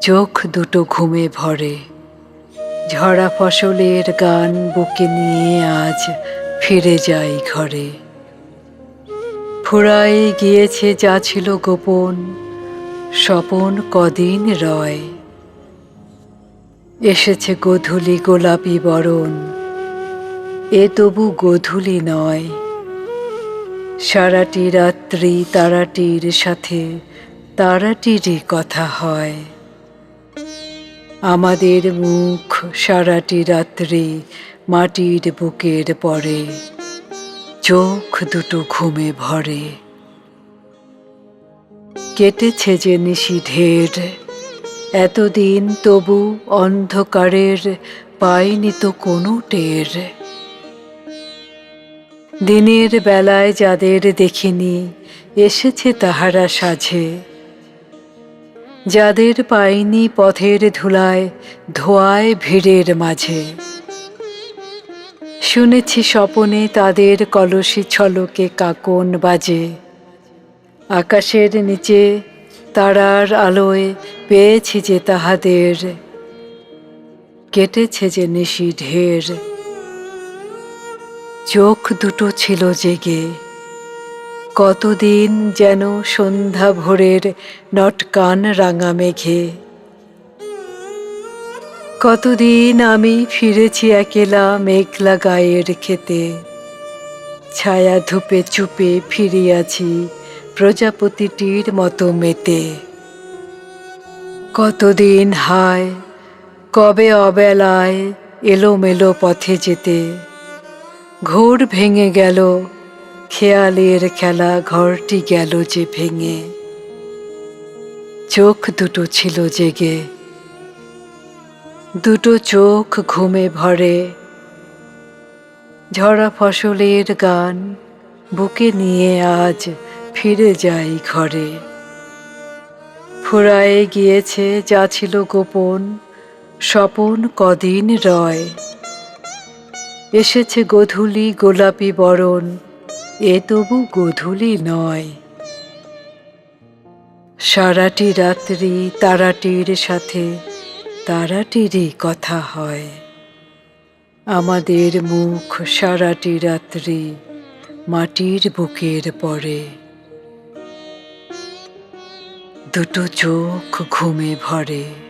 চোখ দুটো ঘুমে ভরে। ঝরা ফসলের গান বুকে নিয়ে আজ ফিরে যাই ঘরে। ফুরায়ে গিয়েছে যা ছিল গোপন, স্বপন কদিন রয়। এসেছে গোধূলি গোলাপি বরণ, এ তবু গোধূলি নয়। সারাটি রাত্রি তারাটির সাথে তারাটিরই কথা হয়। আমাদের মুখ সারাটি রাত্রি মাটির বুকের পরে, চোখ দুটো ঘুমে ভরে। কেটেছে যে নিশি ঢের এতদিন তবু অন্ধকারের, পাইনি তো কোনো টের। দিনের বেলায় যাদের দেখিনি, এসেছে তাহারা সাঝে। যাদের পাইনি পথের ধুলায়, ধোয়ায় ভিড়ের মাঝে। শুনেছি স্বপনে তাদের কলসি ছলকে কাকন বাজে। আকাশের নিচে তারার আলোয় পেয়েছি যে তাহাদের। কেটেছে যে নিশি ঢের। চোখ দুটো ছিল জেগে। কতদিন যেন সন্ধ্যা ভোরের নটকান রাঙা মেঘে। কতদিন আমি ফিরেছি একেলা মেঘলা গায়ের খেতে ছায়া ধূপে চুপে ফিরিয়াছি প্রজাপতিটির মতো মেতে। কতদিন হায়, কবে অবেলায় এলোমেলো পথে যেতে। ঘোর ভেঙে গেল খেয়ালের খেলা ঘরটি গেল যে ভেঙে। চোখ দুটো ছিল জেগে। দুটো চোখ ঘুমে ভরে। ঝরা ফসলের গান বুকে নিয়ে আজ ফিরে যাই ঘরে। ফুরায়ে গিয়েছে, যা ছিল গোপন, স্বপন কদিন রয়। এসেছে গোধূলি গোলাপি বরণ। এ তবু গোধূলি নয়। সারাটি রাত্রি তারাটির সাথে তারাটিরই কথা হয়। আমাদের মুখ সারাটি রাত্রি মাটির বুকের পরে। দুটো চোখ ঘুমে ভরে।